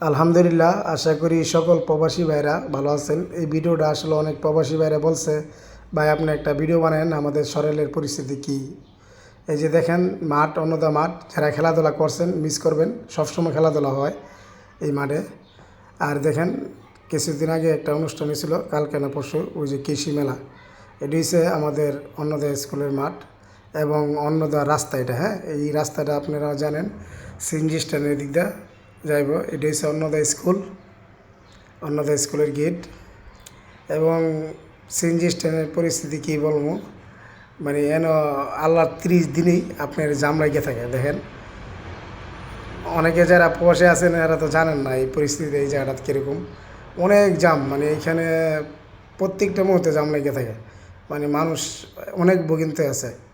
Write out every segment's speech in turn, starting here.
আলহামদুলিল্লাহ, আশা করি সকল প্রবাসী ভাইরা ভালো আছেন। এই ভিডিওটা আসলে অনেক প্রবাসী ভাইরা বলছে, ভাই, আপনি একটা ভিডিও বানান আমাদের সরেলের পরিস্থিতি কি? এই যে দেখেন, মাঠ অন্যদা মাঠ, যারা খেলাধুলা করছেন মিস করবেন, সবসময় খেলাধুলা হয় এই মাঠে। আর দেখেন, কিছুদিন আগে একটা অনুষ্ঠান হয়েছিল, কালকে না পরশু, ওই যে কৃষি মেলা। এটি হচ্ছে আমাদের অন্নদা স্কুলের মাঠ এবং অন্নদা রাস্তা এটা হ্যাঁ? এই রাস্তাটা আপনারা জানেন, সিএনজি স্ট্যান্ডের দিক দিয়ে। যাইব, এটি হচ্ছে অন্নদা স্কুল, অন্নদা স্কুলের গেট এবং সিএনজি স্ট্যান্ডের পরিস্থিতি কী বলব? মানে এন আল্লাহ ত্রিশ দিনেই আপনার জাম লাগিয়ে থাকে, দেখেন। অনেকে যারা প্রবাসে আছেন, এরা তো জানেন না এই পরিস্থিতি এই জায়গাটা কীরকম। অনেক জাম মানে এইখানে প্রত্যেকটা মুহূর্তে জাম লেগে থাকে। মানে মানুষ অনেক ভোগিন্তে আছে।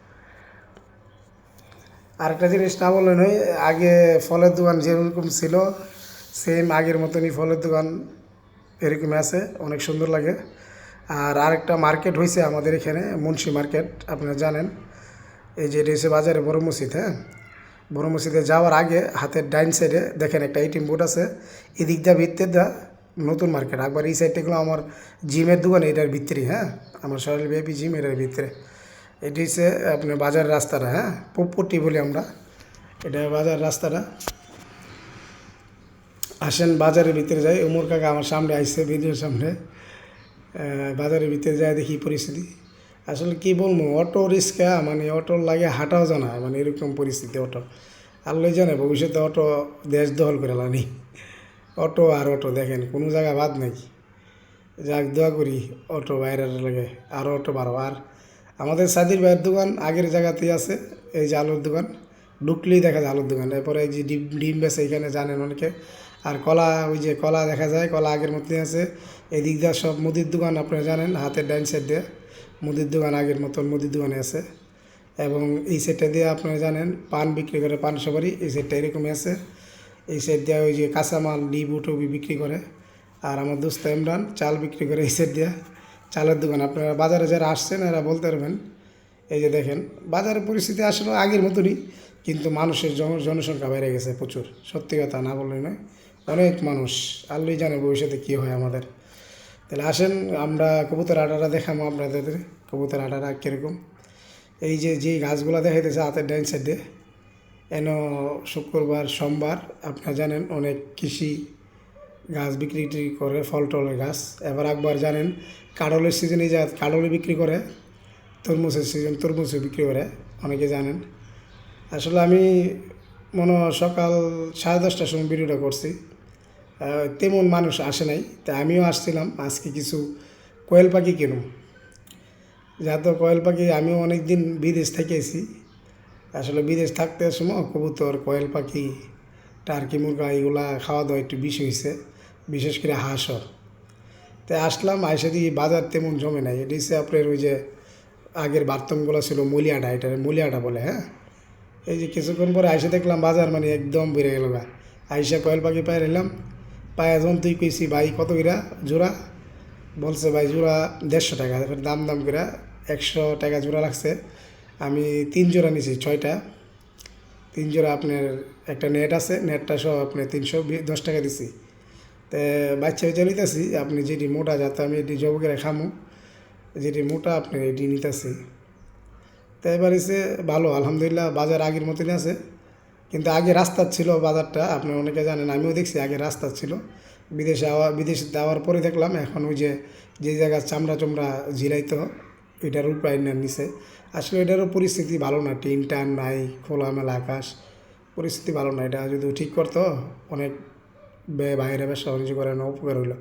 আরেকটা জিনিস না বললে নয়, আগে ফলের দোকান যেরকম ছিল সেম আগের মতনই ফলের দোকান এরকম আছে, অনেক সুন্দর লাগে। আর আরেকটা মার্কেট হয়েছে আমাদের এখানে, মুন্সি মার্কেট আপনারা জানেন। এই যে হচ্ছে বাজারে বড় মসজিদ হ্যাঁ? বড় মসজিদে যাওয়ার আগে হাতের ডাইন সাইডে দেখেন একটা এটিএম বোর্ড আছে, এদিক দিয়ে ভিত্তির দা নতুন মার্কেট একবার এই সাইডটাগুলো আমার জিমের দোকান, এটার ভিতরে হ্যাঁ? আমার সরল বেবি জিম এটার ভিতরে। এটি হচ্ছে আপনার বাজার রাস্তাটা হ্যাঁ? পোপটি বলি আমরা। এটা বাজার রাস্তাটা। আসেন বাজারের ভিতরে যাই। উমর কাকা আমার সামনে আইসে ভিডিওর সামনে। বাজারের ভিতরে যায় দেখি পরিস্থিতি। আসলে কি বলব, অটো রিক্সা মানে অটো লাগে হাঁটাও জানা মানে এরকম পরিস্থিতি অটো। আল্লাহ জানে, ভবিষ্যতে অটো দেশ দখল করে লানি। অটো আর অটো, দেখেন, কোনো জায়গা বাদ নাই। যাক, দোয়া করি, অটো বাইরের লাগে আরও অটো বাড়ো আর আমাদের সাদির ভাইয়ের দোকান আগের জায়গাতেই আছে, এই যে আলুর দোকান। ঢুকলেই দেখা যায় আলুর দোকান। এরপরে এই যে ডিম ডিম বেছে এখানে জানেন অনেকে। আর কলা, ওই যে কলা দেখা যায়, কলা আগের মতোই আছে। এদিক দিয়ে সব মুদির দোকান আপনারা জানেন, হাতের ডাইন সাইড দিয়ে। মুদির দোকান আগের মতন মুদির দোকানে আছে। এবং এই সাইডটা দিয়ে আপনারা জানেন, পান বিক্রি করে পান সবারই এই সাইডটা এরকমই আছে। এই সাইড দিয়ে ওই যে কাঁচামাল ডিবু টবি বিক্রি করে। আর আমার দোস্ত ইমরান চাল বিক্রি করে এই সেট দিয়ে। চালের দোকান। আপনারা বাজারে যারা আসছেন, এরা বলতে পারবেন, এই যে দেখেন, বাজারের পরিস্থিতি আসলে আগের মতনই, কিন্তু মানুষের জন- জনসংখ্যা বেড়ে গেছে প্রচুর। সত্যি কথা না বললে নয়, অনেক মানুষ, আল্লাহই জানে ভবিষ্যতে কী হয় আমাদের। তাহলে আসেন, আমরা কবুতর আটাটা দেখাবো আপনাদের, কবুতর আটাটা কীরকম। এই যে, যেই গাছগুলো দেখাইতেছে হাতের ডাইন সাইডে, এন শুক্রবার, সোমবার, আপনারা জানেন, অনেক কৃষি গাছ বিক্রি টিক্রি করে ফল টলের গাছ। এবার একবার জানেন কাডলের সিজনে যা কাডলে বিক্রি করে, তরমুজের সিজন তরমুজও বিক্রি করে, অনেকে জানেন। আসলে আমি মনে সকাল সাড়ে দশটার সময় ভিডিওটা করছি। তেমন মানুষ আসে নাই, তা আমিও আসছিলাম, আজকে কিছু কোয়েল পাখি কিনুম। যাতে কোয়েল পাখি, আমিও অনেক দিন বিদেশ থেকে এসি আসলে বিদেশ থাকতে সময় কবুতর, কোয়েল পাখি, টার্কি মুরগা, এগুলা খাওয়া দাওয়া একটু বেশি হয়েছে। বিশেষ করে হাঁসও তাই আসলাম, আইসা দিয়ে বাজার তেমন জমে নাই। এটি আপনার ওই যে আগের বার্তমগুলো ছিল, মুলিয়াটা, এটা মুলিয়াটা বলে হ্যাঁ? এই যে কিছুক্ষণ পরে আইসা দেখলাম বাজার মানে একদম বেড়ে গেল গা। আইসা কয়েল পাখি পায়ে এলাম পায়ে যখন তুই কইছি, ভাই, কত কিরা জোড়া? বলছে, ভাই, জোড়া দেড়শো টাকা দাম দাম করে একশো টাকা জোড়া লাগছে। আমি তিন জোড়া নিছি, ছয়টা। তিন জোড়া আপনার একটা নেট আছে, নেটটা সহ আপনার তিনশো দশ টাকা দিছি। তো বাচ্চা বাচ্চা নিতেছি আপনি যেটি মোটা যাতে আমি এটি জব করে খামো। যেটি মোটা, আপনি এটি নিতেছি। তো এবার এসে ভালো, আলহামদুলিল্লাহ, বাজার আগের মতনই আছে। কিন্তু আগে রাস্তা ছিল বাজারটা, আপনি অনেকে জানেন, আমিও দেখছি আগে রাস্তা ছিল। বিদেশে আওয়া, বিদেশে যাওয়ার পরে দেখলাম, এখন ওই যে যে জায়গায় চামড়া চামড়া জিরাইতো এটার উপায় নেন নিছে। আসলে এটারও পরিস্থিতি ভালো না টিন টান নাই, খোলামেলা আকাশ, পরিস্থিতি ভালো না। এটা যদি ঠিক করতো, অনেক ബേ ഭയങ്കര വിഷമം എനിക്ക് കുറേ നോവ് കുറവില്ല